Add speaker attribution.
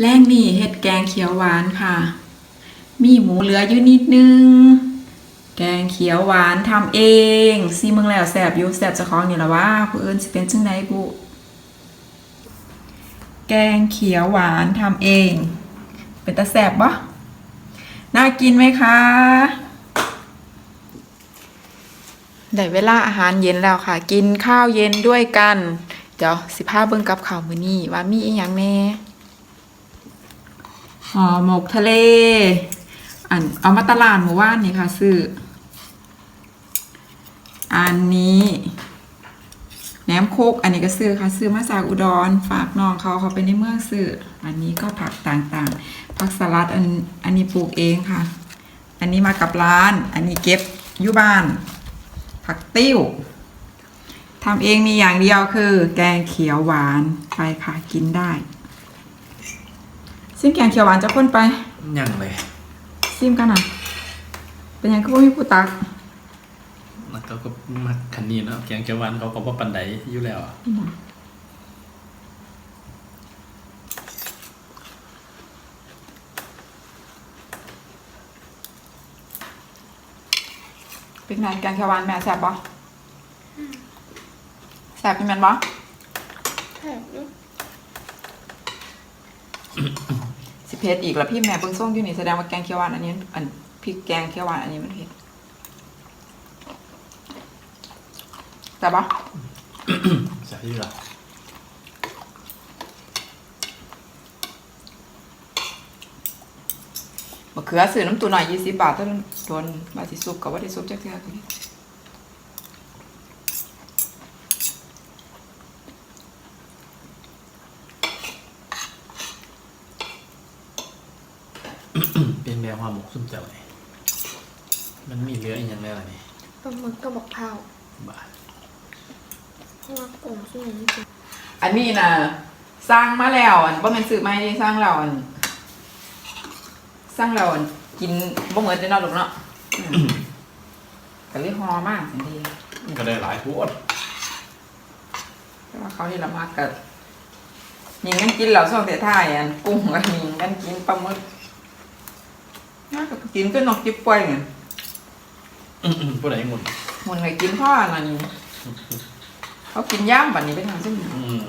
Speaker 1: แรงนี่เห็ดแกงเขียวหวานค่ะ มีหมูเหลืออยู่นิดนึง แกงเขียวหวานทำเองซีมึงแล้วแสบอยู่แสบจะของนี่และว่าผู้อื่นสิเป็นจังไดบุแกงเขียวหวานทำเอง เป็นตาแสบบ่น่ากินไหมคะได้เวลาอาหารเย็นแล้วค่ะ กินข้าวเย็นด้วยกัน เดี๋ยวสิพาเบิ่งกับข้าวมื้อนี้ว่ามีอีหยังแน่ ห่อหมกทะเล อันเอามาตลาดหมู่บ้านนี่ค่ะ ซื้อ อันนี้แหนมโคกอันนี้ก็ซื้อค่ะ ซื้อมาจากอุดรฝากน้องเขาเขาไปในเมืองซื้อ อันนี้ก็ผักต่างๆ ผักสลัดอันอันนี้ปลูกเองค่ะ อันนี้มากับร้าน อันนี้เก็บอยู่บ้าน ผักติ้วทำเองมีอย่างเดียวคือ แกงเขียวหวานไปค่ะกินได้ ซิมแกงเขียวหวานจะคนไป
Speaker 2: ยังเลย
Speaker 1: ซิมกันอะ เป็นยังคือว่ามีผู้ตัก
Speaker 2: แล้วก็ก็มาคันนี้เนาะแกงเขียวหวานเขาก็บ่ปันไดอยู่แล้วอะ
Speaker 1: เป็นไงแกงเขียวหวานแม่แซ่บปะแซ่บเป็นแมนปะ
Speaker 3: แซ่บ อยู่
Speaker 1: สิเพชอีกแล้วพี่แม่เบิ่งส่งอยู่นี่แสดงว่าแกงเขียวหวานอันนี้อันพริกแกงเขียวหวานอันนี้มันเผ็ดแต่บปะ
Speaker 2: ใช่อยู่ละ
Speaker 1: มะเขือซื้อน้ำตูหน่อยยี่สิบบาทต้นโดนบาสิซุปกับว่าได้ซุปจักเทื่อกัน
Speaker 2: เป็นแบบว่าหมกซุ่มเจ้าเลยมันมีเหลืออีกอย่างไรล่ะนี่
Speaker 3: ปลาหมึกกับบักเผา
Speaker 2: บาท
Speaker 3: เพราะว่ากลมช่วงนี้กิน
Speaker 1: อันนี้นะสร้างมาแล้วอันบ่แม่นซื้อมาให้สร้างแล้วอัน สร้างแล้วอันกินบ่เหมือนจะนอนหรอกเนาะอืมก็เลยฮอมากสันที
Speaker 2: มันก็ได้หลายพวด
Speaker 1: แต่ว่าเขาที่ละมากกับยิงกันกินเหล่าช่วงเตะท่ายอันกุ้งกับยิงกันกินปลาหมึก น่าก็กินก็นกจิบป่วยไง
Speaker 2: อื้อหือผู้ใดงุ่น
Speaker 1: มันเลยกินพ่ออันนี้เขากินย่ามแบบนี้ไปทางเส้น
Speaker 2: อืม